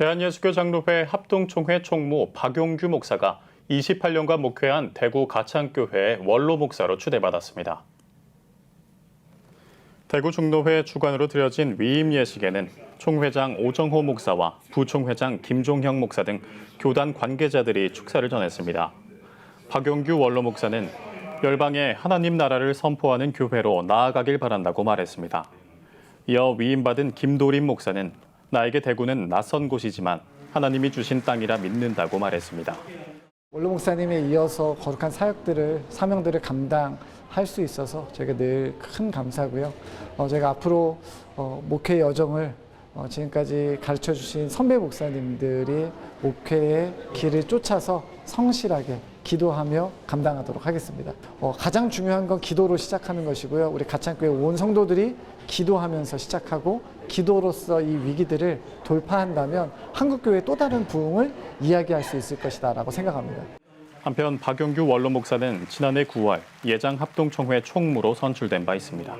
대한예수교 장로회 합동총회 총무 박용규 목사가 28년간 목회한 대구 가창교회 원로 목사로 추대받았습니다. 대구 중로회 주관으로 드려진 위임 예식에는 총회장 오정호 목사와 부총회장 김종형 목사 등 교단 관계자들이 축사를 전했습니다. 박용규 원로 목사는 열방에 하나님 나라를 선포하는 교회로 나아가길 바란다고 말했습니다. 이어 위임받은 김도림 목사는 나에게 대구는 낯선 곳이지만 하나님이 주신 땅이라 믿는다고 말했습니다. 원로 목사님에 이어서 거룩한 사역들을 사명들을 감당할 수 있어서 제가 늘 큰 감사고요. 어, 제가 앞으로 어, 목회 여정을 어, 지금까지 가르쳐 주신 선배 목사님들이 목회의 길을 쫓아서 성실하게 기도하며 감당하도록 하겠습니다. 어, 가장 중요한 건 기도로 시작하는 것이고요. 우리 가창교회 온 성도들이 기도하면서 시작하고 기도로서 이 위기들을 돌파한다면 한국교회의 또 다른 부흥을 이야기할 수 있을 것이다라고 생각합니다. 한편 박용규 원로 목사는 지난해 9월 예장 합동총회 총무로 선출된 바 있습니다.